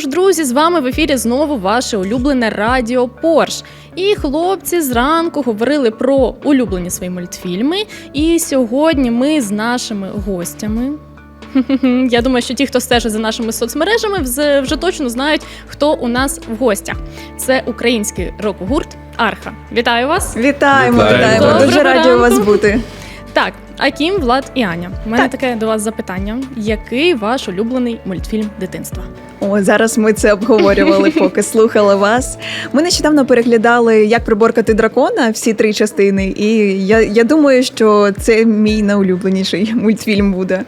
ж, друзі, з вами в ефірі знову ваше улюблене радіо Порш. І хлопці зранку говорили про улюблені свої мультфільми. І сьогодні ми з нашими гостями. Я думаю, що ті, хто стежить за нашими соцмережами, вже точно знають, хто у нас в гостях. Це український рок-гурт Арха. Вітаю вас! Вітаємо, Вітаємо. вітаємо. Дуже раді у вас бути. Так, Акім, Влад і Аня. У мене Так. таке до вас запитання: який ваш улюблений мультфільм дитинства? О, зараз ми це обговорювали, поки слухали вас. Ми нещодавно переглядали як приборкати дракона всі три частини, і я, я думаю, що це мій найулюбленіший мультфільм буде.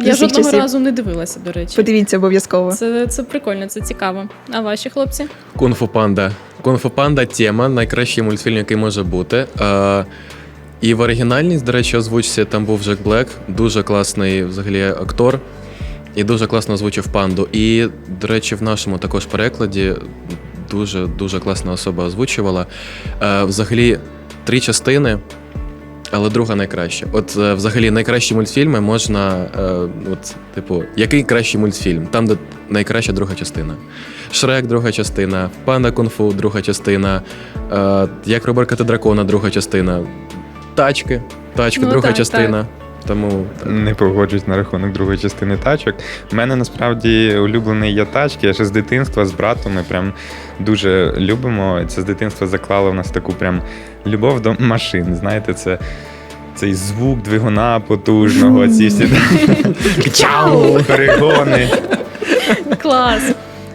Я жодного часів. разу не дивилася, до речі. Подивіться обов'язково. Це, це прикольно, це цікаво. А ваші хлопці? Кунг-фу панда. Кунг-фу панда тема, найкращий мультфільм, який може бути. Е, і в оригінальність, до речі, озвучці там був Джек Блек, дуже класний взагалі актор. І дуже класно озвучив панду. І, до речі, в нашому також перекладі дуже дуже класна особа озвучувала. Е, взагалі, три частини, але друга найкраща. От е, взагалі найкращі мультфільми можна. Е, от, типу, який кращий мультфільм? Там, де найкраща друга частина. Шрек, друга частина, Панда Кунг-фу, друга частина, е, Як приборкати дракона, друга частина. Тачки, тачки, Ну, друга так, частина. Тому Не погоджуюсь на рахунок другої частини тачок. У мене насправді улюблений є тачки. Я ще з дитинства з братом ми прям дуже любимо. Це з дитинства заклало в нас таку прям любов до машин. Знаєте, це. Цей звук двигуна потужного, ці всі Чау! перегони. Клас!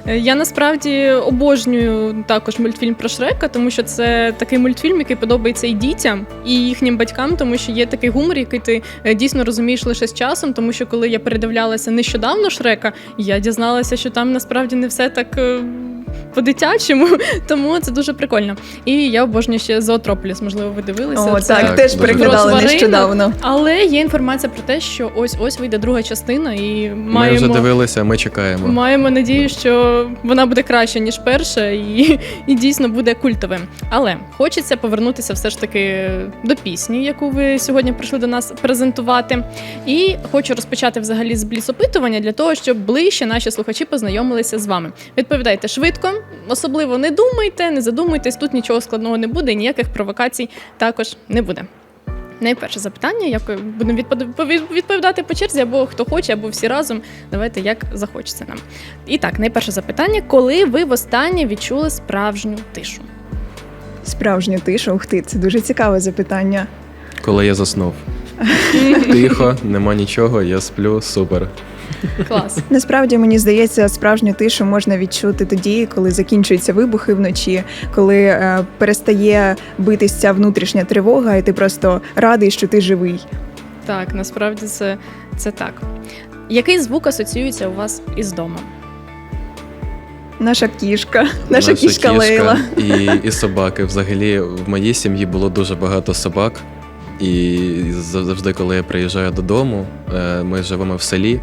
Е, Я насправді обожнюю також мультфільм про Шрека, тому що це такий мультфільм, який подобається і дітям, і їхнім батькам, тому що є такий гумор, який ти е, дійсно розумієш лише з часом. Тому що коли я передивлялася нещодавно Шрека, я дізналася, що там насправді не все так. По-дитячому, тому це дуже прикольно. І я обожнюю ще Зоотрополіс, можливо, ви дивилися. О, Це- так, Так, теж переглядали нещодавно. Але є інформація про те, що ось ось вийде друга частина, і маємо ми вже дивилися, ми чекаємо. Маємо надію, що вона буде краще ніж перша, і, і дійсно буде культовим. Але хочеться повернутися все ж таки до пісні, яку ви сьогодні прийшли до нас презентувати. І хочу розпочати взагалі з бліц-опитування для того, щоб ближче наші слухачі познайомилися з вами. Відповідайте швидко, особливо не думайте, не задумуйтесь, тут нічого складного не буде, ніяких провокацій також не буде. Найперше запитання, як будемо відповідати по черзі, або хто хоче, або всі разом. Давайте як захочеться нам. І так, найперше запитання: коли ви востаннє відчули справжню тишу? Справжню тишу. Ух ти, це дуже цікаве запитання. Коли я заснув. Тихо, нема нічого, я сплю, супер. Клас. Насправді мені здається, справжню тишу можна відчути тоді, коли закінчуються вибухи вночі, коли е, перестає битись ця внутрішня тривога, і ти просто радий, що ти живий. Так, насправді це, це так. Який звук асоціюється у вас із домом? Наша кішка, наша, кішка, Лейла. І, і собаки. Взагалі, в моїй сім'ї було дуже багато собак. І завжди, коли я приїжджаю додому, е, ми живемо в селі,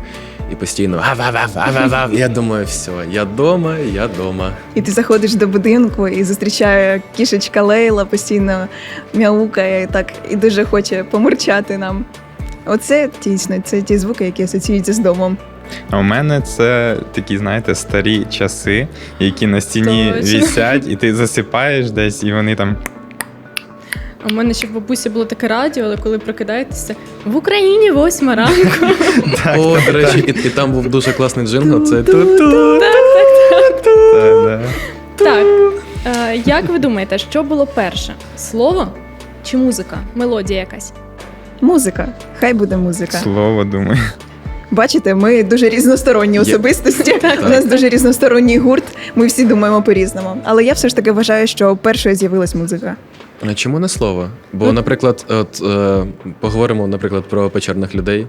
і постійно ав-ав-ав-ав-ав. Я думаю, все, я вдома, я вдома. І ти заходиш до будинку і зустрічає кішечка Лейла, постійно мяукає і так і дуже хоче помурчати нам. Оце дійсно це ті звуки, які асоціюються з домом. А у мене це такі, знаєте, старі часи, які на стіні Точно. вісять, і ти засипаєш десь, і вони там. У мене ще в бабусі було таке радіо, але коли прокидаєтеся в Україні восьма ранку. О, до речі, і, і там був дуже класний джингл. Це тут. Так, так, так. Та, да. Так. Е, як ви думаєте, що було перше? Слово чи музика? Мелодія якась? Музика, хай буде музика. Слово думаю. Бачите, ми дуже різносторонні особистості. У нас дуже різносторонній гурт. Ми всі думаємо по-різному. Але я все ж таки вважаю, що першою з'явилась музика. А чому не слово? Бо, Ну- наприклад, от е, поговоримо, наприклад, про печерних людей.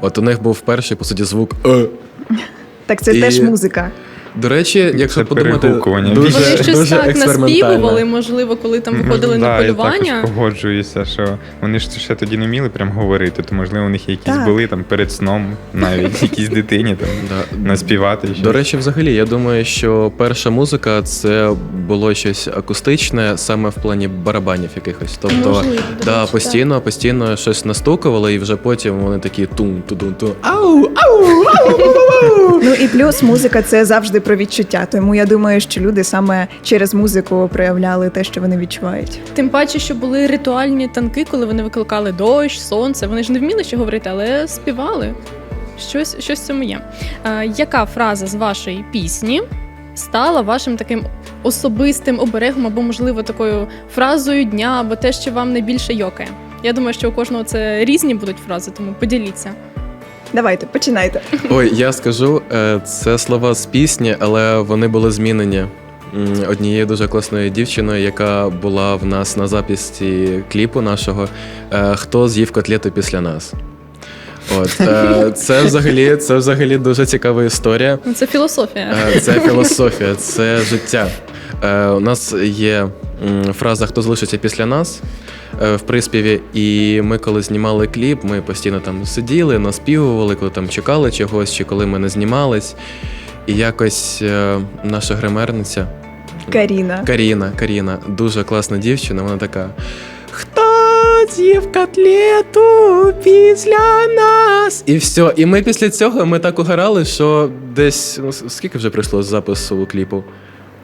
От у них був перший, по суті, звук е. Так це І- теж музика. До речі, якщо Це подумати, перегукування. дуже, Вони щось дуже так наспівували, експериментально. можливо, коли там виходили на да, Я полювання. також погоджуюся, що вони ж ще тоді не вміли прям говорити, то можливо у них якісь Так. були там перед сном, навіть якійсь дитині там Да. наспівати. щось. До речі, взагалі, я думаю, що перша музика це було щось акустичне саме в плані барабанів якихось. Тобто, Можливо, до да, речі, постійно, постійно щось настукували, і вже потім вони такі тум тудум ту ау, ау, ау, ау. Ну і плюс музика це завжди завжди про відчуття. Тому я думаю, що люди саме через музику проявляли те, що вони відчувають. Тим паче, що були ритуальні танки, коли вони викликали дощ, сонце. Вони ж не вміли ще говорити, але співали. Щось, щось в цьому є. Е, яка фраза з вашої пісні стала вашим таким особистим оберегом, або, можливо, такою фразою дня, або те, що вам найбільше йокає? Я думаю, що у кожного це різні будуть фрази, тому поділіться. Давайте, починайте. Ой, я скажу, е, це слова з пісні, але вони були змінені однією дуже класною дівчиною, яка була в нас на записі кліпу нашого е, Хто з'їв котлету після нас. От, е, це взагалі, це взагалі дуже цікава історія. Ну, Це філософія. Це філософія, це життя. У нас є фраза Хто залишиться після нас в приспіві. І ми, коли знімали кліп, ми постійно там сиділи, наспівували, коли там чекали чогось, чи коли ми не знімались. І якось е, наша гримерниця Каріна. Каріна, Каріна, дуже класна дівчина. Вона така. Хто з'їв котлету після нас? І все. І ми після цього ми так угорали, що десь ну, скільки вже прийшло з запису кліпу?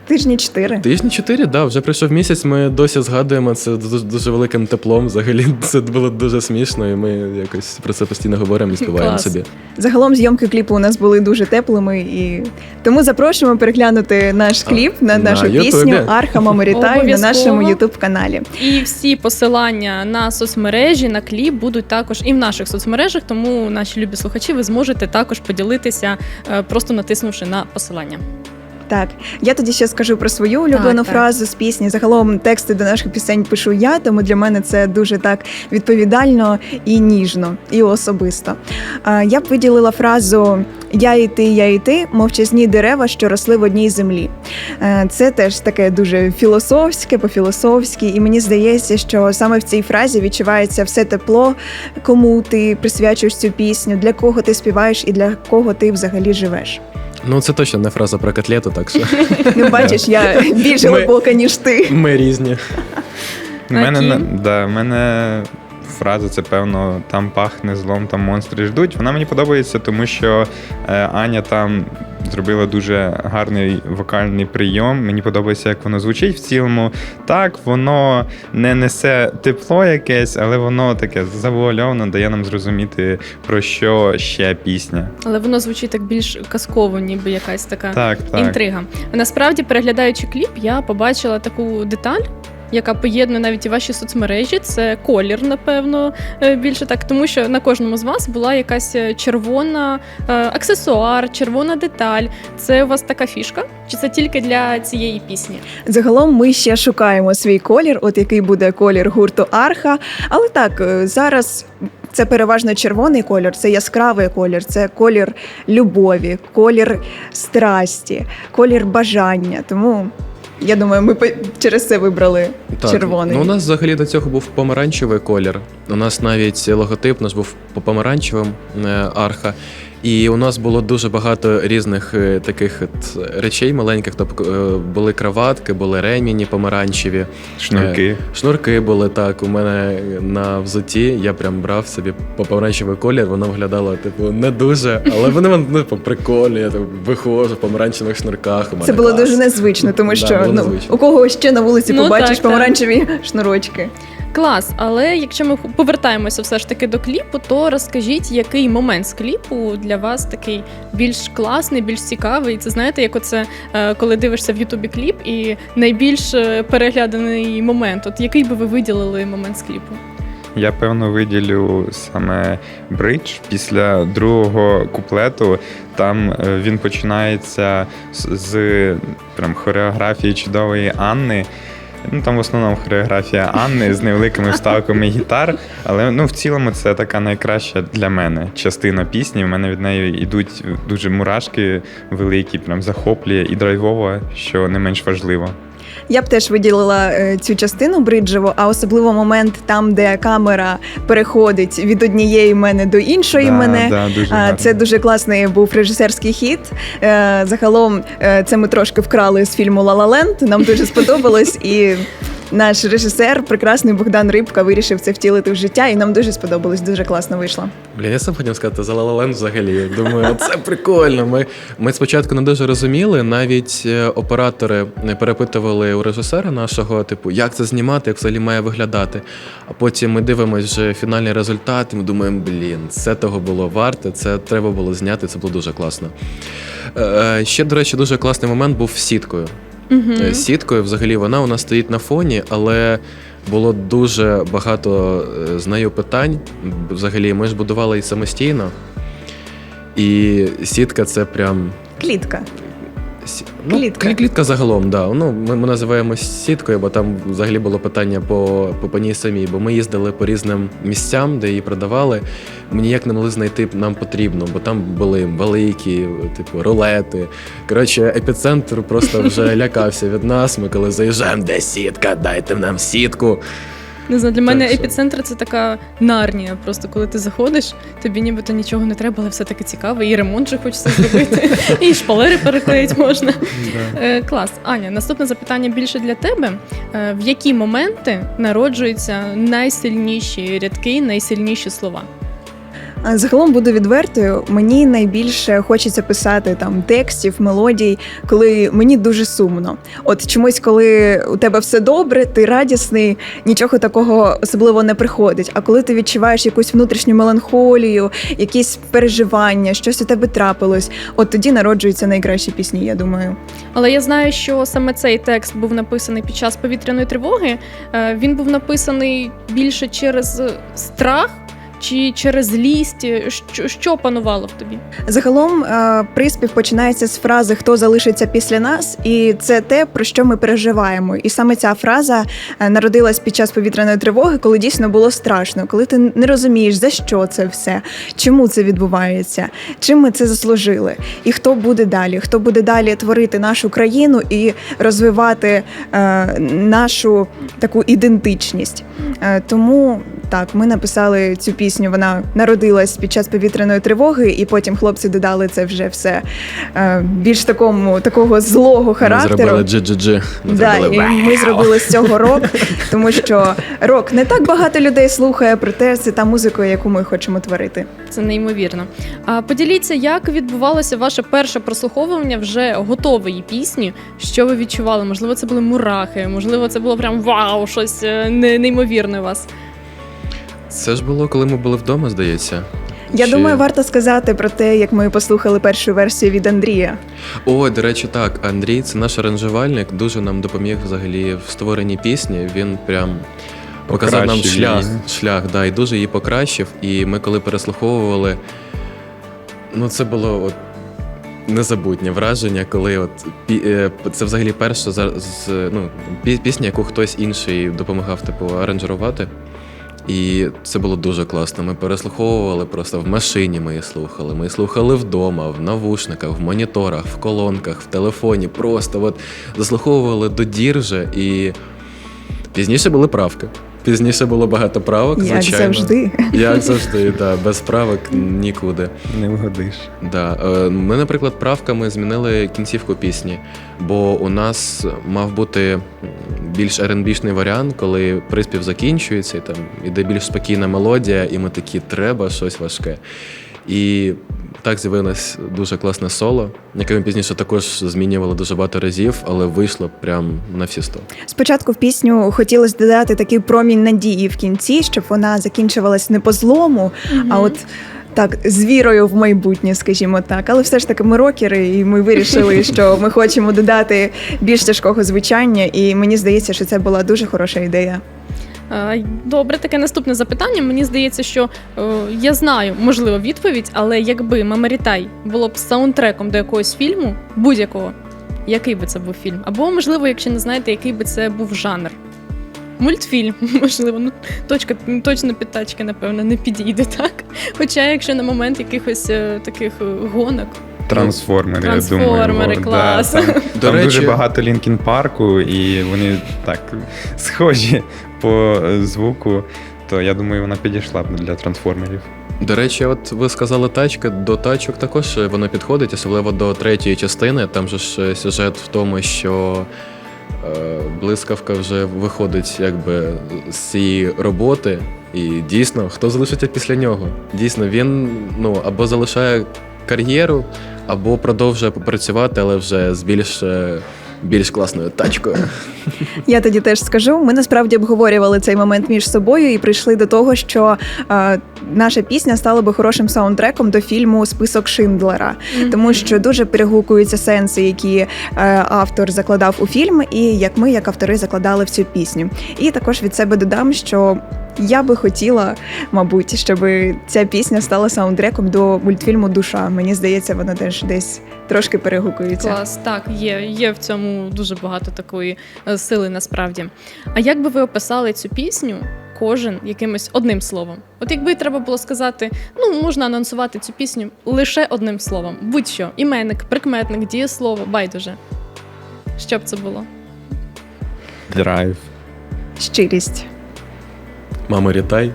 Тижні чотири. Тижні чотири, да, вже пройшов місяць. Ми досі згадуємо це дуже, дуже великим теплом. Взагалі це було дуже смішно, і ми якось про це постійно говоримо і співаємо собі. Загалом зйомки кліпу у нас були дуже теплими, і тому запрошуємо переглянути наш А, кліп на на нашу Ютубі. пісню Арха Маморітай на нашому Ютуб каналі. І всі посилання на соцмережі, на кліп будуть також і в наших соцмережах, тому наші любі слухачі, ви зможете також поділитися, е, просто натиснувши на посилання. Так, я тоді ще скажу про свою улюблену Так, так. фразу з пісні. Загалом тексти до наших пісень пишу я, тому для мене це дуже так відповідально і ніжно, і особисто. Я б виділила фразу Я і ти, я і ти, мовчазні дерева, що росли в одній землі. Е, Це теж таке дуже філософське, по-філософськи, і мені здається, що саме в цій фразі відчувається все тепло, кому ти присвячуєш цю пісню, для кого ти співаєш і для кого ти взагалі живеш. Ну це точно не фраза про котлету, так що Ну, бачиш, я більш глибока, ніж ти. ми різні. У мене, да, в мене фраза, це певно, там пахне злом, там монстри ждуть. Вона мені подобається, тому що е, Аня там зробила дуже гарний вокальний прийом. Мені подобається, як воно звучить в цілому. Так, воно не несе тепло якесь, але воно таке завуальовано, дає нам зрозуміти, про що ще пісня. Але воно звучить так більш казково, ніби якась така Так, так. інтрига. Насправді, переглядаючи кліп, я побачила таку деталь. Яка поєднує навіть і ваші соцмережі, це колір, напевно, е, більше так, тому що на кожному з вас була якась е, червона е, аксесуар, червона деталь. Це у вас така фішка? Чи це тільки для цієї пісні? Загалом ми ще шукаємо свій колір, от який буде колір гурту Арха. Але так, зараз це переважно червоний колір, це яскравий колір, це колір любові, колір страсті, колір бажання. Тому я думаю, ми через це вибрали червоний. Ну, у нас взагалі до цього був помаранчевий колір. У нас навіть логотип у нас був по помаранчевим е, арха. І у нас було дуже багато різних е, таких от речей маленьких. Тобто е, були краватки, були ремені помаранчеві, Шнурки. шнурки були так. У мене на взуті я прям брав собі по помаранчевий колір. Воно виглядало типу не дуже, але вони ну, типу, прикольні. Я так виходжу в помаранчевих шнурках. У мене Це було клас. дуже незвично, тому що було ну, незвично. у кого ще на вулиці Ну, побачиш так, так. помаранчеві шнурочки. Клас, але якщо ми повертаємося все ж таки до кліпу, то розкажіть, який момент з кліпу для вас такий більш класний, більш цікавий. Це знаєте, як оце е, коли дивишся в Ютубі кліп і найбільш е, перегляданий момент. От який би ви виділили момент з кліпу? Я певно виділю саме бридж після другого куплету. Там е, він починається з, з прям хореографії чудової Анни. Ну там в основному хореографія Анни з невеликими вставками гітар. Але ну в цілому це така найкраща для мене частина пісні. У мене від неї йдуть дуже мурашки великі, прям захоплює і драйвово, що не менш важливо. Я б теж виділила е, цю частину бриджеву, а особливо момент там, де камера переходить від однієї мене до іншої Да, мене. да, дуже. Це дуже класний був режисерський хід. Е, Загалом е, це ми трошки вкрали з фільму «Ла Ла Ленд». Нам дуже сподобалось, і наш режисер, прекрасний Богдан Рибка, вирішив це втілити в життя, і нам дуже сподобалось. Дуже класно вийшло. Блін, я сам хотів сказати за La взагалі. Думаю, це прикольно. Ми, ми спочатку не дуже розуміли, навіть е, оператори перепитували у режисера нашого, типу, як це знімати, як взагалі має виглядати. А потім ми дивимося вже фінальний результат, і ми думаємо, блін, це того було варте, це треба було зняти, це було дуже класно. Е, Ще, до речі, дуже класний момент був сіткою. Угу. Сіткою. Взагалі вона у нас стоїть на фоні, але було дуже багато е, з нею питань. Взагалі, ми ж будували і самостійно. І сітка це прям. Клітка. Клітка. Ну, клі- клітка загалом, да. Ну, ми, ми називаємо сіткою, бо там взагалі було питання по, по, по ній самій, бо ми їздили по різним місцям, де її продавали. Ми ніяк не могли знайти нам потрібно, бо там були великі, типу, рулети. Коротше, епіцентр просто вже лякався від нас. Ми коли заїжджаємо, де сітка, дайте нам сітку. Не знаю, для мене що- епіцентр це така нарнія. Просто коли ти заходиш, тобі нібито нічого не треба, але все таки цікаво. І ремонт же хочеться зробити, і шпалери переклеїти можна. Е, клас. Аня, наступне запитання більше для тебе. Е, в які моменти народжуються найсильніші рядки, найсильніші слова? Загалом буду відвертою. Мені найбільше хочеться писати там текстів, мелодій, коли мені дуже сумно. От чомусь, коли у тебе все добре, ти радісний, нічого такого особливо не приходить. А коли ти відчуваєш якусь внутрішню меланхолію, якісь переживання, щось у тебе трапилось, от тоді народжуються найкращі пісні, я думаю. Але я знаю, що саме цей текст був написаний під час повітряної тривоги. Е, Він був написаний більше через страх чи через злість. Що, що панувало в тобі? Загалом е, приспів починається з фрази Хто залишиться після нас, і це те, про що ми переживаємо. І саме ця фраза е, народилась під час повітряної тривоги, коли дійсно було страшно, коли ти не розумієш, за що це все, чому це відбувається, чим ми це заслужили, і хто буде далі, хто буде далі творити нашу країну і розвивати е, нашу таку ідентичність. Е, тому так, ми написали цю пісню. Вона народилась під час повітряної тривоги, і потім хлопці додали це вже все е, більш такому такого злого Ми характеру. зробили джи-джи-джи. Ми Да, зробили і ми зробили з цього рок, тому що рок не так багато людей слухає, проте це та музика, яку ми хочемо творити. Це неймовірно. А поділіться, як відбувалося ваше перше прослуховування вже готової пісні? Що ви відчували? Можливо, це були мурахи, можливо, це було прям вау, щось е, не- неймовірне у вас. Це ж було, коли ми були вдома, здається. Я Чи- думаю, варто сказати про те, як ми послухали першу версію від Андрія. О, до речі, так. Андрій, це наш аранжувальник, дуже нам допоміг взагалі в створенні пісні. Він прям показав нам Покращив шлях, її. шлях, да, і дуже її покращив. І ми, коли переслуховували, ну це було от. Незабутнє враження, коли от пі, е, це взагалі перша за- з, ну, пі- пісня, яку хтось інший допомагав типу аранжувати. І це було дуже класно. Ми переслуховували просто в машині. Ми її слухали. Ми її слухали вдома, в навушниках, в моніторах, в колонках, в телефоні. Просто от заслуховували до дір вже. І пізніше були правки. Пізніше було багато правок, Як звичайно. завжди. Як завжди, да, без правок нікуди. Не вгодиш. Да. Е, Ми, наприклад, правками змінили кінцівку пісні, бо у нас мав бути більш РНБ-шний варіант, коли приспів закінчується, і там іде більш спокійна мелодія, і ми такі, треба щось важке. І так з'явилось дуже класне соло, яке ми пізніше також змінювали дуже багато разів, але вийшло прям на всі сто. Спочатку в пісню хотілося додати такий промінь надії в кінці, щоб вона закінчувалась не по злому, а от. Так, з вірою в майбутнє, скажімо так. Але все ж таки ми рокери, і ми вирішили, що ми хочемо додати більш тяжкого звучання, і мені здається, що це була дуже хороша ідея. Е, Добре, таке наступне запитання. Мені здається, що е, я знаю, можливо, відповідь, але якби Мамарітай було б саундтреком до якогось фільму, будь-якого, який би це був фільм? Або, можливо, якщо не знаєте, який би це був жанр. Мультфільм, можливо, ну точка точно під тачки, напевно, не підійде так. Хоча, якщо на момент якихось е, таких гонок, Трансформери, я Трансформери, думаю. во, клас. Да, там До там речі- дуже багато Лінкін Парку, і вони так схожі по е, звуку. То я думаю, вона підійшла б для трансформерів. До речі, от ви сказали тачка, до тачок також воно підходить, особливо до третьої частини. Там же ж е, сюжет в тому, що е, блискавка вже виходить якби з цієї роботи. І дійсно, хто залишиться після нього? Дійсно, він ну або залишає кар'єру, або продовжує працювати, але вже з більш, е, більш класною тачкою. Я тоді теж скажу. Ми насправді обговорювали цей момент між собою і прийшли до того, що е, наша пісня стала би хорошим саундтреком до фільму Список Шиндлера, тому що дуже перегукуються сенси, які е, автор закладав у фільм, і як ми, як автори, закладали в цю пісню. І також від себе додам, що. Я би хотіла, мабуть, щоб ця пісня стала саундтреком до мультфільму Душа. Мені здається, вона теж десь трошки перегукується. Клас, так, є, є в цьому дуже багато такої е, сили насправді. А як би ви описали цю пісню? Кожен якимось одним словом. От якби треба було сказати, ну можна анонсувати цю пісню лише одним словом, будь-що іменник, прикметник, дієслово, байдуже. Що б це було? Драйв. Щирість. Мама, рітай.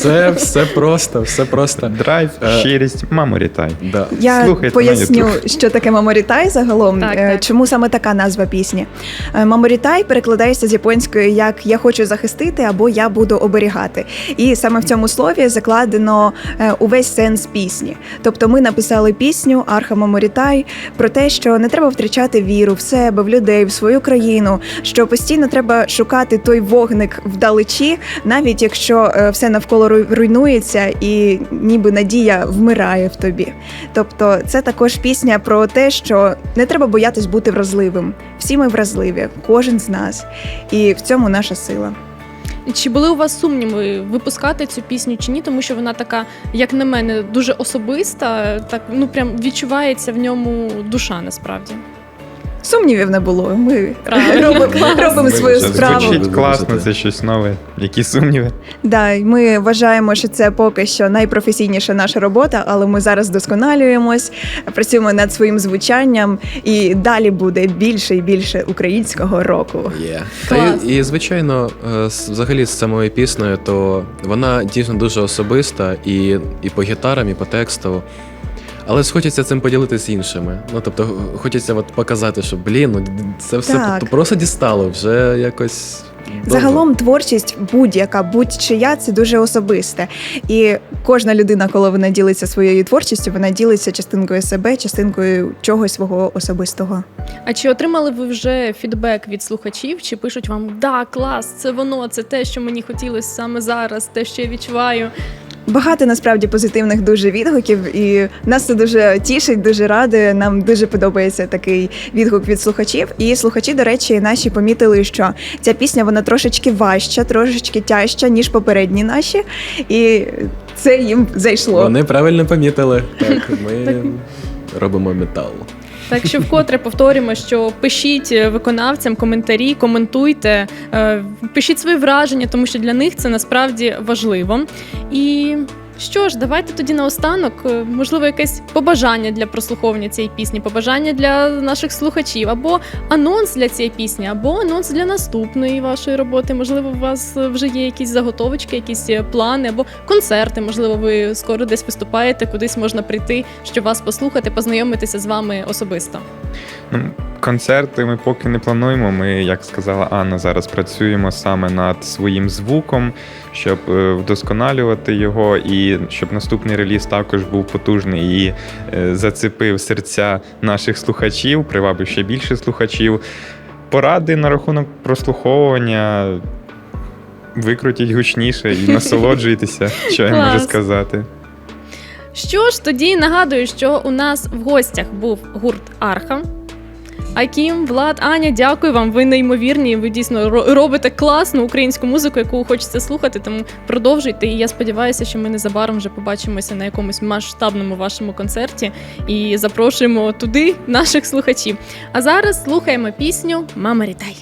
Все, все просто, все просто. Драйв, Е, щирість, мамо, рітай. Да. Я Слухайте поясню, на що таке Маморітай загалом. Так, е, так. Чому саме така назва пісні? Е, Маморітай перекладається з японської як Я хочу захистити або Я буду оберігати. І саме в цьому слові закладено увесь сенс пісні. Тобто ми написали пісню Арха Маморітай про те, що не треба втрачати віру в себе, в людей, в свою країну, що постійно треба шукати той вогник вдалечі, навіть якщо все навколо руйнується і ніби надія вмирає в тобі. Тобто, це також пісня про те, що не треба боятись бути вразливим. Всі ми вразливі, кожен з нас, і в цьому наша сила. Чи були у вас сумніви випускати цю пісню чи ні? Тому що вона така, як на мене, дуже особиста, так ну прям відчувається в ньому душа насправді. Сумнівів не було. Ми Правильно. робимо, робимо Ми свою справу. звучить. Класно, це щось нове. Які сумніви? Да, ми вважаємо, що це поки що найпрофесійніша наша робота, але ми зараз вдосконалюємось, працюємо над своїм звучанням, і далі буде більше і більше українського року. Є. Та і, і звичайно, е, з- взагалі з самою піснею, то вона дійсно дуже особиста і, і по гітарам, і по тексту. Але ж хочеться цим поділитися з іншими. Ну тобто, хочеться от показати, що блін, ну це все Так. просто дістало вже якось. Загалом творчість будь-яка, будь-чия це дуже особисте. І кожна людина, коли вона ділиться своєю творчістю, вона ділиться частинкою себе, частинкою чогось свого особистого. А чи отримали ви вже фідбек від слухачів? Чи пишуть вам да, клас, це воно, це те, що мені хотілося саме зараз, те, що я відчуваю? Багато насправді позитивних дуже відгуків, і нас це дуже тішить, дуже радує. Нам дуже подобається такий відгук від слухачів. І слухачі, до речі, наші помітили, що ця пісня вона трошечки важча, трошечки тяжча, ніж попередні наші, і це їм зайшло. Вони правильно помітили. Так, ми робимо метал. Так що вкотре повторюємо, що пишіть виконавцям коментарі, коментуйте, е, пишіть свої враження, тому що для них це насправді важливо. І що ж, давайте тоді наостанок, е, можливо, якесь побажання для прослуховування цієї пісні, побажання для наших слухачів, або анонс для цієї пісні, або анонс для наступної вашої роботи. Можливо, у вас е, вже є якісь заготовочки, якісь е, плани, або концерти. Можливо, ви скоро десь виступаєте, кудись можна прийти, щоб вас послухати, познайомитися з вами особисто. Концерти ми поки не плануємо. Ми, як сказала Анна, зараз працюємо саме над своїм звуком, щоб е, вдосконалювати його, і щоб наступний реліз також був потужний і е, зацепив серця наших слухачів, привабив ще більше слухачів. Поради на рахунок прослуховування. Викрутіть гучніше і насолоджуйтеся, що я можу сказати. Що ж, тоді нагадую, що у нас в гостях був гурт Арха. Акім, Влад, Аня, дякую вам. Ви неймовірні. Ви дійсно ро- робите класну українську музику, яку хочеться слухати. Тому продовжуйте. І я сподіваюся, що ми незабаром вже побачимося на якомусь масштабному вашому концерті і запрошуємо туди наших слухачів. А зараз слухаємо пісню Мама Рітай.